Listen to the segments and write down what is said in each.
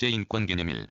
국제 인권기념일.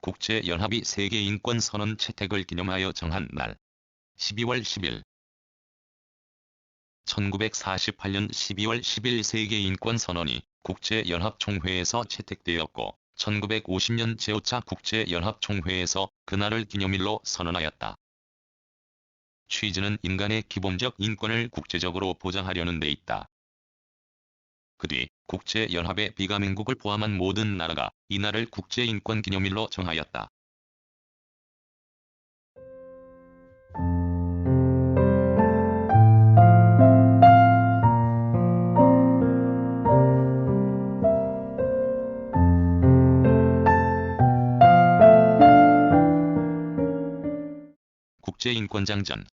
국제연합이 세계인권선언 채택을 기념하여 정한 날 12월 10일. 1948년 12월 10일 세계인권선언이 국제연합총회에서 채택되었고 1950년 제5차 국제연합총회에서 그날을 기념일로 선언하였다. 취지는 인간의 기본적 인권을 국제적으로 보장하려는 데 있다. 그 뒤 국제연합의 비가맹국을 포함한 모든 나라가 이날을 국제인권기념일로 정하였다. 국제인권장전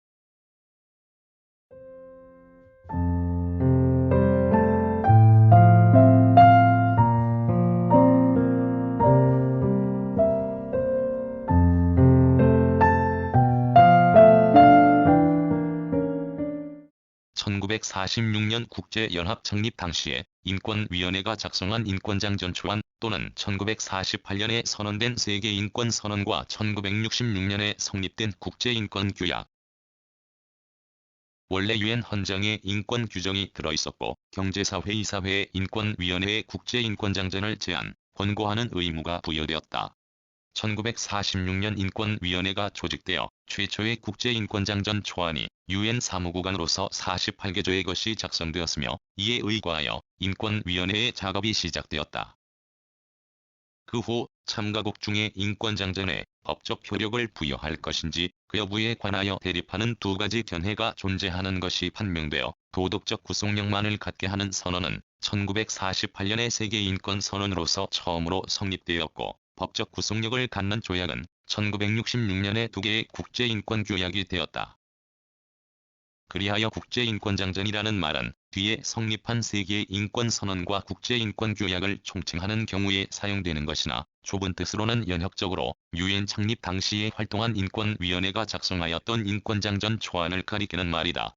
(1946년) 국제연합成立 당시에 인권위원회가 작성한 인권장 전초안 또는 1948년에 선언된 세계인권선언과 1966년에 성립된 국제인권규약 원래 유엔 헌장에 인권 규정이 들어있었고 경제사회 이사회의 인권위원회에 국제인권장전을 제안, 권고하는 의무가 부여되었다. 1946년 인권위원회가 조직되어 최초의 국제인권장전 초안이 유엔 사무국안으로서 48개조의 것이 작성되었으며 이에 의거하여 인권위원회의 작업이 시작되었다. 그 후 참가국 중에 인권장전에 법적 효력을 부여할 것인지 그 여부에 관하여 대립하는 두 가지 견해가 존재하는 것이 판명되어 도덕적 구속력만을 갖게 하는 선언은 1948년의 세계인권선언으로서 처음으로 성립되었고 법적 구속력을 갖는 조약은 1966년에 두 개의 국제인권 규약이 되었다. 그리하여 국제인권장전이라는 말은 뒤에 성립한 세계의 인권선언과 국제인권규약을 총칭하는 경우에 사용되는 것이나 좁은 뜻으로는 연역적으로 유엔 창립 당시에 활동한 인권위원회가 작성하였던 인권장전 초안을 가리키는 말이다.